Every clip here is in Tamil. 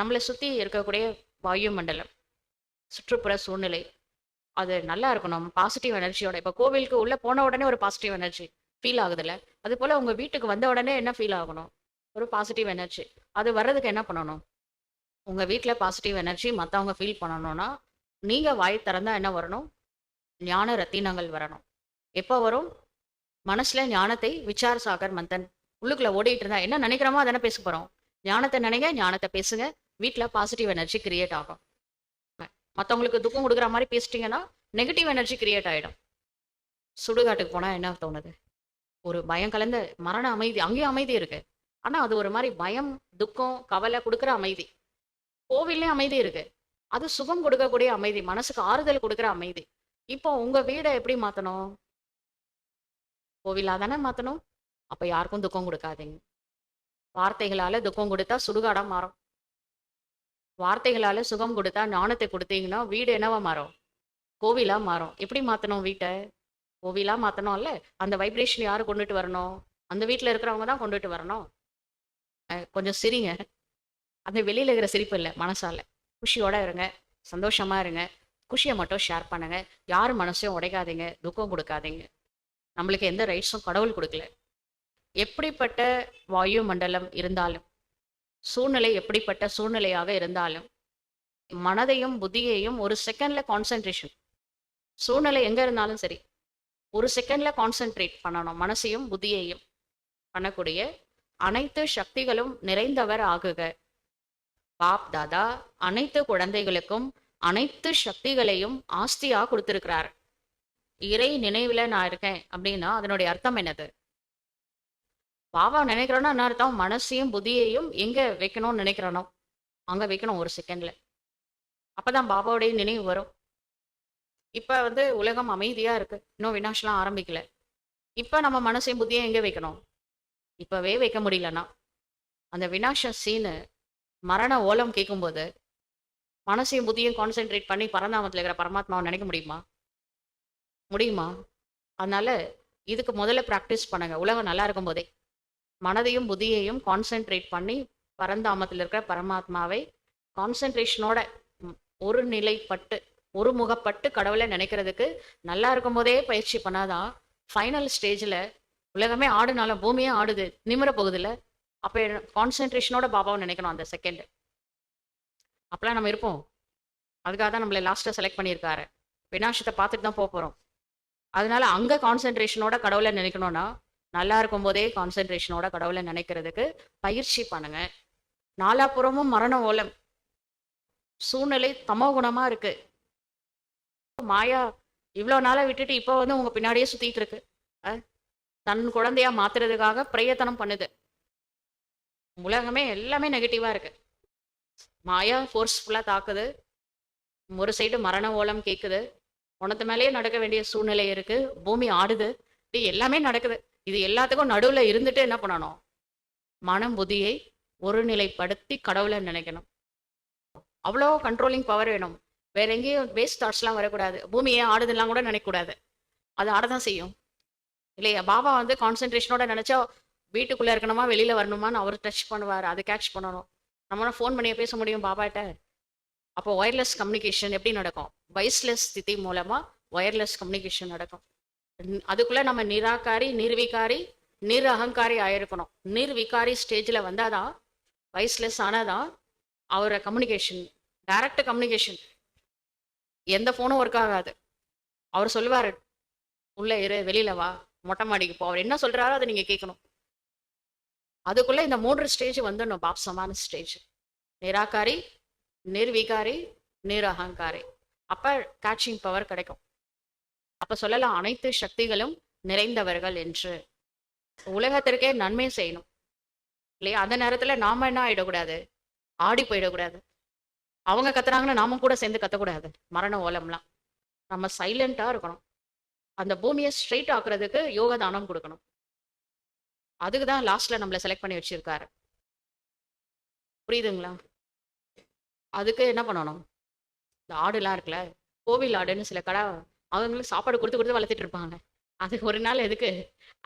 நம்மளை சுற்றி இருக்கக்கூடிய வாயு மண்டலம் சுற்றுப்புற சூழ்நிலை அது நல்லா இருக்கணும். பாசிட்டிவ் எனர்ஜியோட இப்போ கோவிலுக்கு உள்ளே போன உடனே ஒரு பாசிட்டிவ் எனர்ஜி ஃபீல் ஆகுதுல்ல? அது போல் உங்கள் வீட்டுக்கு வந்த உடனே என்ன ஃபீல் ஆகணும்? ஒரு பாசிட்டிவ் எனர்ஜி அது வர்றதுக்கு என்ன பண்ணணும்? உங்கள் வீட்டில் பாசிட்டிவ் எனர்ஜி மற்றவங்க ஃபீல் பண்ணணும்னா நீங்கள் வாய் திறந்தால் என்ன வரணும்? ஞான ரத்தினங்கள் வரணும். எப்போ வரும்? மனசில் ஞானத்தை விச்சார சாகர் மந்தன் உள்ளுக்குள்ளே ஓடிட்டு இருந்தா என்ன நினைக்கிறோமோ அதென்ன பேச போகிறோம் ஞானத்தை நினைங்க ஞானத்தை பேசுங்க. வீட்டில் பாசிட்டிவ் எனர்ஜி கிரியேட் ஆகும். மற்றவங்களுக்கு துக்கம் கொடுக்குற மாதிரி பேசிட்டீங்கன்னா நெகட்டிவ் எனர்ஜி கிரியேட் ஆகிடும் சுடுகாட்டுக்கு போனால் என்ன தோணுது? ஒரு பயம் கலந்த மரண அமைதி அங்கேயும் அமைதி இருக்கு. ஆனால் அது ஒரு மாதிரி பயம் துக்கம் கவலை கொடுக்குற அமைதி. கோவில்லையும் அமைதி இருக்கு. அது சுகம் கொடுக்கக்கூடிய அமைதி மனசுக்கு ஆறுதல் கொடுக்குற அமைதி. இப்போ உங்க வீடை எப்படி மாற்றணும் கோவிலாக தானே மாற்றணும் அப்போ யாருக்கும் துக்கம் கொடுக்காதீங்க. வார்த்தைகளால் துக்கம் கொடுத்தா சுடுகாடாக மாறும். வார்த்தைகளால சுகம் கொடுத்தா ஞானத்தை கொடுத்தீங்கன்னா வீடு என்னவா மாறும்? கோவிலா மாறும். எப்படி மாத்தணும் வீட்டை? கோவிலா மாத்தணும்ல? அந்த வைப்ரேஷன் யாரு கொண்டுட்டு வரணும்? அந்த வீட்டில் இருக்கிறவங்க தான் கொண்டுட்டு வரணும். கொஞ்சம் சிரிங்க. அந்த வெளியில இருக்கிற சிரிப்பு இல்லை மனசால. குஷியோட இருங்க. சந்தோஷமா இருங்க. குஷியை மட்டும் ஷேர் பண்ணுங்க. யார் மனசையும் உடைக்காதீங்க. துக்கம் கொடுக்காதீங்க. நம்மளுக்கு எந்த ரைட்ஸும் கடவுள் கொடுக்கல. எப்படிப்பட்ட வாயு மண்டலம் இருந்தாலும் சூழ்நிலை எப்படிப்பட்ட சூழ்நிலையாக இருந்தாலும் மனதையும் புத்தியையும் ஒரு செகண்ட்ல கான்சென்ட்ரேஷன் சூழ்நிலை எங்க இருந்தாலும் சரி ஒரு செகண்ட்ல கான்சென்ட்ரேட் பண்ணணும். மனசையும் புத்தியையும் பண்ணக்கூடிய அனைத்து சக்திகளும் நிறைந்தவர் ஆகுக. பாப் தாதா அனைத்து குழந்தைகளுக்கும் அனைத்து சக்திகளையும் ஆஸ்தியா கொடுத்திருக்கிறார். இறை நினைவுல நான் இருக்கேன் அப்படின்னா அதனுடைய அர்த்தம் என்னது? பாபா நினைக்கிறோன்னா என்ன அர்த்தம் மனசையும் புத்தியையும் எங்க வைக்கணும்னு நினைக்கிறானோ அங்க வைக்கணும் ஒரு செகண்ட்ல அப்பதான் பாபாவுடைய நினைவு வரும். இப்ப வந்து உலகம் அமைதியா இருக்கு. இன்னும் வினாஷ்லாம் ஆரம்பிக்கல. இப்ப நம்ம மனசையும் புத்தியும் எங்க வைக்கணும்? இப்பவே வைக்க முடியலன்னா. அந்த வினாஷ சீனு மரண ஓலம் கேட்கும்போது மனசையும் புத்தியும் கான்சென்ட்ரேட் பண்ணி பரந்தாமத்தில் இருக்கிற பரமாத்மாவை நினைக்க முடியுமா? முடியுமா? அதனால இதுக்கு முதல்ல ப்ராக்டிஸ் பண்ணுங்க. உலகம் நல்லா இருக்கும் போதே மனதையும் புதியையும் கான்சென்ட்ரேட் பண்ணி பரந்தாமத்தில் இருக்கிற பரமாத்மாவை கான்சென்ட்ரேஷனோட ஒரு நிலைப்பட்டு ஒரு முகப்பட்டு கடவுளை நினைக்கிறதுக்கு நல்லா இருக்கும் போதே பயிற்சி பண்ணாதான் ஃபைனல் ஸ்டேஜில் உலகமே ஆடுனாலும் பூமியே ஆடுது நிமிர போகுதுல அப்போ கான்சென்ட்ரேஷனோட பாபாவை நினைக்கணும் அந்த செகண்ட் அப்பெல்லாம் நம்ம இருப்போம். அதுக்காக தான் நம்மளை லாஸ்ட்டாக செலக்ட் பண்ணியிருக்காரு. வினாசத்தை பார்த்துட்டு தான் போக போகிறோம் அதனால அங்கே கான்சென்ட்ரேஷனோட கடவுளை நினைக்கணும்னா நல்லா இருக்கும் போதே கான்சென்ட்ரேஷனோட கடவுளை நினைக்கிறதுக்கு பயிற்சி பண்ணுங்க. நாலாபுறமும் மரண ஓலம். சூழ்நிலை தமோ குணமா இருக்கு. மாயா இவ்வளோ நாளாக விட்டுட்டு இப்போ வந்து உங்க பின்னாடியே சுத்திட்டு இருக்கு. தன் குழந்தையா மாத்துறதுக்காக பிரயத்தனம் பண்ணுது. உலகமே எல்லாமே நெகட்டிவா இருக்கு. மாயா ஃபோர்ஸ்ஃபுல்லா தாக்குது. ஒரு சைடு மரண ஓலம் கேட்குது உனத்து மேலேயே நடக்க வேண்டிய சூழ்நிலை இருக்கு. பூமி ஆடுது. இது எல்லாமே நடக்குது. இது எல்லாத்துக்கும் நடுவில் இருந்துட்டு என்ன பண்ணணும்? மனம் புதியை ஒருநிலைப்படுத்தி கடவுளை நினைக்கணும். அவ்வளோ கண்ட்ரோலிங் பவர் வேணும். வேற எங்கேயும் வேஸ்ட் தாட்ஸ்லாம் வரக்கூடாது. பூமியை ஆடுதெல்லாம் ஆடுதுலாம் கூட நினைக்கக்கூடாது. அது ஆடதான் செய்யும். இல்லையா? பாபா வந்து கான்சென்ட்ரேஷனோட நினைச்சா வீட்டுக்குள்ளே இருக்கணுமா வெளியில் வரணுமான்னு அவர் டச் பண்ணுவார். அதை கேட்ச் பண்ணணும். நம்மளால் ஃபோன் பண்ணியே பேச முடியும் பாபாட்ட? அப்போ ஒயர்லெஸ் கம்யூனிகேஷன் எப்படி நடக்கும்? வைஸ்லெஸ் ஸ்திதி மூலமாக ஒயர்லெஸ் கம்யூனிகேஷன் நடக்கும். அதுக்குள்ள நம்ம நிராகாரி நிர்விகாரி நிர் அகங்காரி ஆயிருக்கணும். நிர்விகாரி ஸ்டேஜில் வந்தாதான் வைஸ்லெஸ் ஆனாதான் அவரை கம்யூனிகேஷன் டைரக்ட் கம்யூனிகேஷன் எந்த ஃபோனும் ஒர்க் ஆகாது. அவர் சொல்லுவார் உள்ளே இரு வெளியில வா மொட்டை மாடிக்கு போ. அவர் என்ன சொல்றாரோ அதை நீங்கள் கேட்கணும். அதுக்குள்ள இந்த மூன்று ஸ்டேஜ் வந்துடணும் பாப்சமான ஸ்டேஜ் நிராகாரி நிர்விகாரி நிர் அகங்காரி. அப்போ கேட்சிங் பவர் கிடைக்கும். அப்ப சொல்லலாம் அனைத்து சக்திகளும் நிறைந்தவர்கள் என்று. உலகத்திற்கே நன்மை செய்யணும். இல்லையா? அந்த நேரத்துல நாம என்ன ஆயிடக்கூடாது? ஆடி போயிடக்கூடாது. அவங்க கத்துறாங்கன்னு நாம கூட சேர்ந்து கத்தக்கூடாது. மரண ஓலம்லாம். நம்ம சைலண்டா இருக்கணும். அந்த பூமியை ஸ்ட்ரைட் ஆக்குறதுக்கு யோக தானம் கொடுக்கணும். அதுக்கு தான் லாஸ்ட்ல நம்மளை செலக்ட் பண்ணி வச்சிருக்காரு. புரியுதுங்களா? அதுக்கு என்ன பண்ணணும்? இந்த ஆடுலாம் இருக்குல்ல? கோவில் ஆடுன்னு சில கடை அவங்களுக்கு சாப்பாடு கொடுத்து கொடுத்து வளர்த்துட்டு இருப்பாங்க. அதுக்கு ஒரு நாள் எதுக்கு?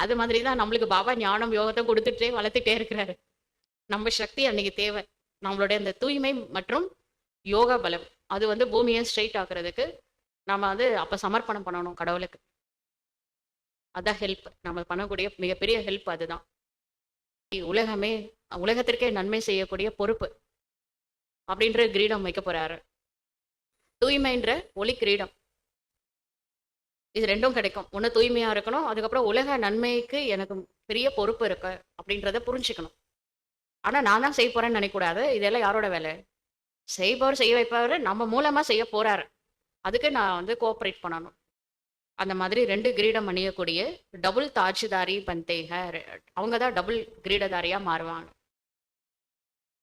அது மாதிரி தான் நம்மளுக்கு பாபா ஞானம் யோகத்தை கொடுத்துட்டே வளர்த்துட்டே இருக்கிறாரு. நம்ம சக்தி அன்னைக்கு தேவை. நம்மளுடைய இந்த தூய்மை மற்றும் யோகா பலம். அது வந்து பூமியை ஸ்ட்ரைட் ஆக்குறதுக்கு நம்ம வந்து அப்போ சமர்ப்பணம் பண்ணணும் கடவுளுக்கு. அதான் ஹெல்ப் நம்ம பண்ணக்கூடிய மிகப்பெரிய ஹெல்ப் அதுதான். உலகமே உலகத்திற்கே நன்மை செய்யக்கூடிய பொறுப்பு அப்படின்ற கிரீடம் வைக்க போறாரு. தூய்மைன்ற ஒளி கிரீடம். இது ரெண்டும் கிடைக்கும். ஒன்று தூய்மையாக இருக்கணும். அதுக்கப்புறம் உலக நன்மைக்கு எனக்கு பெரிய பொறுப்பு இருக்கு அப்படின்றத புரிஞ்சுக்கணும். ஆனால் நான் தான் செய்ய போகிறேன்னு நினைக்கக்கூடாது. இதெல்லாம் யாரோட வேலை? செய்பவர் செய்ய வைப்பவர் நம்ம மூலமாக செய்ய போகிறார் அதுக்கு நான் வந்து கோஆப்ரேட் பண்ணணும். அந்த மாதிரி ரெண்டு கிரீடம் அணியக்கூடிய டபுள் தாட்சிதாரி பந்தேக அவங்க தான் டபுள் கிரீடதாரியாக மாறுவாங்க.